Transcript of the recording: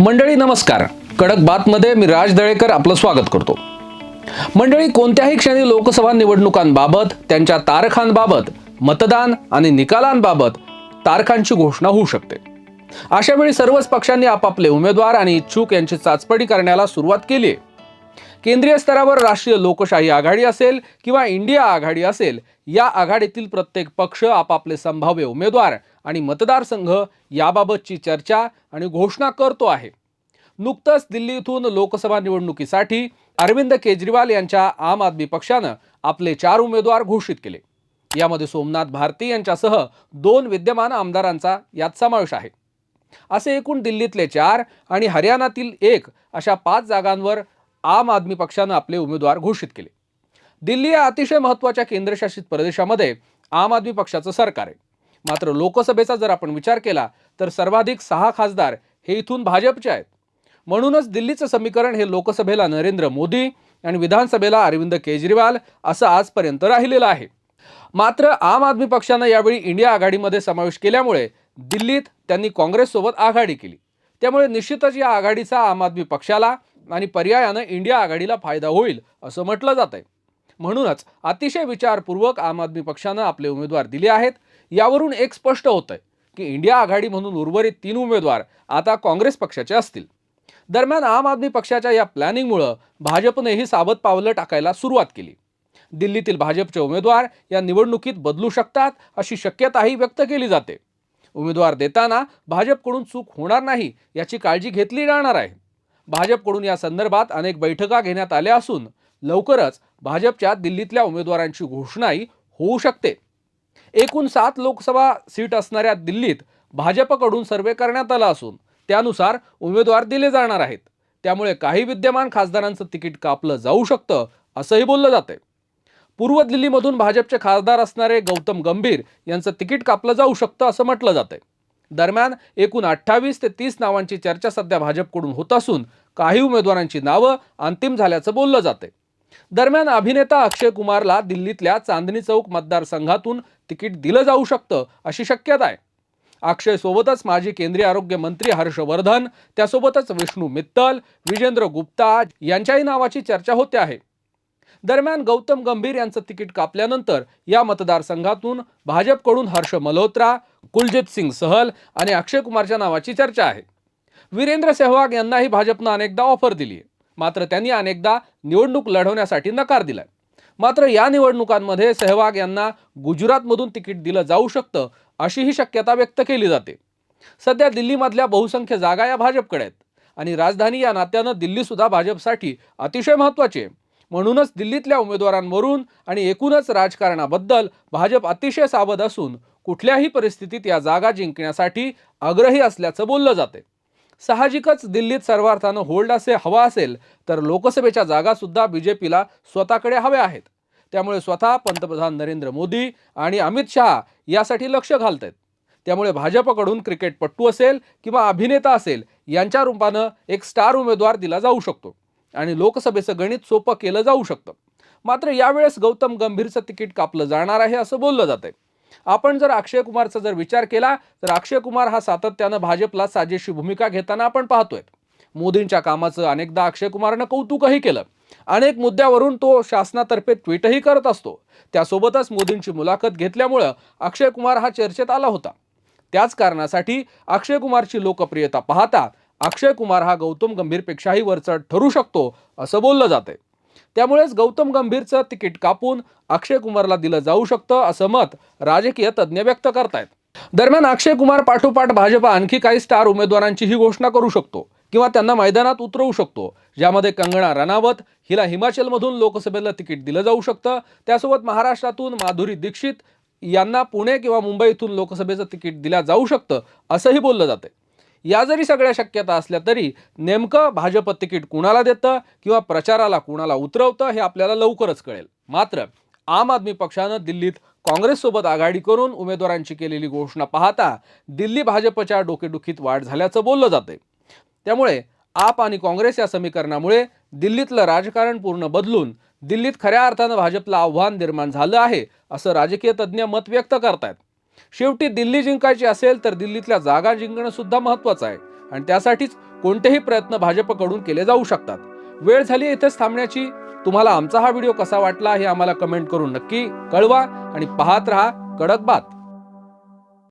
मंडळी नमस्कार. कडक बातमध्ये मी राज दळेकर आपलं स्वागत करतो. मंडळी कोणत्याही क्षणी लोकसभा निवडणुकांबाबत त्यांच्या तारखांबाबत मतदान आणि निकालांबाबत तारखांची घोषणा होऊ शकते. अशा वेळी सर्वच पक्षांनी आपापले उमेदवार आणि इच्छुक यांची चाचपडी करण्याला सुरुवात केली आहे. केंद्रीय स्तरावर राष्ट्रीय लोकशाही आघाडी असेल किंवा इंडिया आघाडी असेल या आघाडीतील प्रत्येक पक्ष आपापले संभाव्य उमेदवार आणि मतदारसंघ याबाबतची चर्चा आणि घोषणा करतो आहे. नुकतंच दिल्ली इथून लोकसभा निवडणुकीसाठी अरविंद केजरीवाल यांच्या आम आदमी पक्षानं आपले चार उमेदवार घोषित केले. यामध्ये सोमनाथ भारती यांच्यासह दोन विद्यमान आमदारांचा यात समावेश आहे. असे एकूण दिल्लीतले चार आणि हरियाणातील एक अशा पाच जागांवर आम आदमी पक्षानं आपले उमेदवार घोषित केले. दिल्ली या अतिशय महत्त्वाच्या केंद्रशासित प्रदेशामध्ये आम आदमी पक्षाचं सरकार आहे. मात्र लोकसभेचा जर आपण विचार केला तर सर्वाधिक सहा खासदार हे इथून भाजपचे आहेत. म्हणूनच दिल्लीचं समीकरण हे लोकसभेला नरेंद्र मोदी आणि विधानसभेला अरविंद केजरीवाल असं आजपर्यंत राहिलेलं आहे. मात्र आम आदमी पक्षानं यावेळी इंडिया आघाडीमध्ये समावेश केल्यामुळे दिल्लीत त्यांनी काँग्रेससोबत आघाडी केली. त्यामुळे निश्चितच या आघाडीचा आम आदमी पक्षाला आणि पर्यायानं इंडिया आघाडीला फायदा होईल असं म्हटलं जात आहे म्हणूनच अतिशय विचारपूर्वक आम आदमी पक्षानं आपले उमेदवार दिले आहेत. यावरून एक स्पष्ट होतंय की इंडिया आघाडी म्हणून उर्वरित तीन उमेदवार आता काँग्रेस पक्षाचे असतील. दरम्यान आम आदमी पक्षाच्या या प्लॅनिंगमुळं भाजपनेही सावध पावलं टाकायला सुरुवात केली. दिल्लीतील भाजपचे उमेदवार या निवडणुकीत बदलू शकतात अशी शक्यताही व्यक्त केली जाते. उमेदवार देताना भाजपकडून चूक होणार नाही याची काळजी घेतली जाणार आहे. भाजपकडून या संदर्भात अनेक बैठका घेण्यात आल्या असून लवकरच भाजपच्या दिल्लीतल्या उमेदवारांची घोषणाही होऊ शकते. एकूण सात लोकसभा सीट असणाऱ्या दिल्लीत भाजपकडून सर्वे करण्यात आला असून त्यानुसार उमेदवार दिले जाणार आहेत. त्यामुळे काही विद्यमान खासदारांचं तिकीट कापलं जाऊ शकतं असंही बोललं जातंय. पूर्व दिल्लीमधून भाजपचे खासदार असणारे गौतम गंभीर यांचं तिकीट कापलं जाऊ शकतं असं म्हटलं जातंय. दरम्यान एकूण अठ्ठावीस ते तीस नावांची चर्चा सध्या भाजपकडून होत असून काही उमेदवारांची नावं अंतिम झाल्याचं बोललं जाते दरम्यान अभिनेता अक्षय कुमारला दिल्लीतल्या चांदणी चौक मतदारसंघातून तिकीट दिलं जाऊ शकतं अशी शक्यता आहे. अक्षयसोबतच माजी केंद्रीय आरोग्य मंत्री हर्षवर्धन त्यासोबतच विष्णू मित्तल विजेंद्र गुप्ता यांच्याही नावाची चर्चा होते आहे. दरम्यान गौतम गंभीर यांचं तिकीट कापल्यानंतर या मतदारसंघातून भाजपकडून हर्ष मल्होत्रा कुलजित सिंग सहल आणि अक्षय कुमारच्या नावाची चर्चा आहे. वीरेंद्र सेहवाग यांनाही भाजपनं अनेकदा ऑफर दिली मात्र त्यांनी अनेकदा निवडणूक लढवण्यासाठी नकार दिलाय. मात्र या निवडणुकांमध्ये सहवाग यांना गुजरातमधून तिकीट दिलं जाऊ शकतं अशीही शक्यता व्यक्त केली जाते. सध्या दिल्लीमधल्या बहुसंख्य जागा या भाजपकडे आहेत आणि राजधानी या नात्यानं दिल्लीसुद्धा भाजपसाठी अतिशय महत्त्वाची आहे. म्हणूनच दिल्लीतल्या उमेदवारांवरून आणि एकूणच राजकारणाबद्दल भाजप अतिशय सावध असून कुठल्याही परिस्थितीत या जागा जिंकण्यासाठी आग्रही असल्याचं बोललं जाते साहजिकच दिल्लीत सर्वार्थानं होल्ड असे हवा असेल तर लोकसभेच्या जागासुद्धा बी जे पीला स्वतःकडे हव्या आहेत. त्यामुळे स्वतः पंतप्रधान नरेंद्र मोदी आणि अमित शहा यासाठी लक्ष घालत आहेत त्यामुळे भाजपकडून क्रिकेटपट्टू असेल किंवा अभिनेता असेल यांच्या रूपानं एक स्टार उमेदवार दिला जाऊ शकतो आणि लोकसभेचं गणित सोपं केलं जाऊ शकतं. मात्र यावेळेस गौतम गंभीरचं तिकीट कापलं जाणार आहे असं बोललं जात आहे आपण जर अक्षय कुमारचा जर विचार केला तर अक्षय कुमार हा सातत्यानं भाजपला साजेशी भूमिका घेताना आपण पाहतोय. मोदींच्या कामाचं अनेकदा अक्षय कुमारनं कौतुकही केलं. अनेक मुद्द्यावरून तो शासनातर्फे ट्विटही करत असतो. त्यासोबतच मोदींची मुलाखत घेतल्यामुळं अक्षय कुमार हा चर्चेत आला होता. त्याच कारणासाठी अक्षय कुमारची लोकप्रियता पाहता अक्षय कुमार हा गौतम गंभीरपेक्षाही वरचढ ठरू शकतो असं बोललं जातंय. त्यामुळेच गौतम गंभीरचं तिकीट कापून अक्षय कुमारला दिलं जाऊ शकतं असं मत राजकीय तज्ज्ञ व्यक्त करतायत. दरम्यान अक्षय कुमार पाठोपाठ भाजप आणखी काही स्टार उमेदवारांचीही घोषणा करू शकतो किंवा त्यांना मैदानात उतरवू शकतो ज्यामध्ये कंगणा रनावत हिला हिमाचलमधून लोकसभेला तिकीट दिलं जाऊ शकतं. त्यासोबत महाराष्ट्रातून माधुरी दीक्षित यांना पुणे किंवा मुंबईतून लोकसभेचं तिकीट दिलं जाऊ शकतं असंही बोललं जाते या जरी सगळ्या शक्यता असल्या तरी नेमकं भाजप तिकीट कुणाला देतं किंवा प्रचाराला कुणाला उतरवतं हे आपल्याला लवकरच कळेल. मात्र आम आदमी पक्षानं दिल्लीत काँग्रेससोबत आघाडी करून उमेदवारांची केलेली घोषणा पाहता दिल्ली भाजपच्या डोकेदुखीत वाढ झाल्याचं बोललं जाते त्यामुळे आप आणि काँग्रेस या समीकरणामुळे दिल्लीतलं राजकारण पूर्ण बदलून दिल्लीत खऱ्या अर्थानं भाजपला आव्हान निर्माण झालं आहे असं राजकीय तज्ज्ञ मत व्यक्त करतायत. शेवटी दिल्ली जिंकायची असेल तर दिल्लीतल्या जागा जिंकणं सुद्धा महत्वाचं आहे. आणि त्यासाठीच कोणतेही प्रयत्न भाजपकडून केले जाऊ शकतात. वेळ झाली इथेच थांबण्याची. तुम्हाला आमचा हा व्हिडिओ कसा वाटला हे आम्हाला कमेंट करून नक्की कळवा आणि पाहत रहा कडक बात.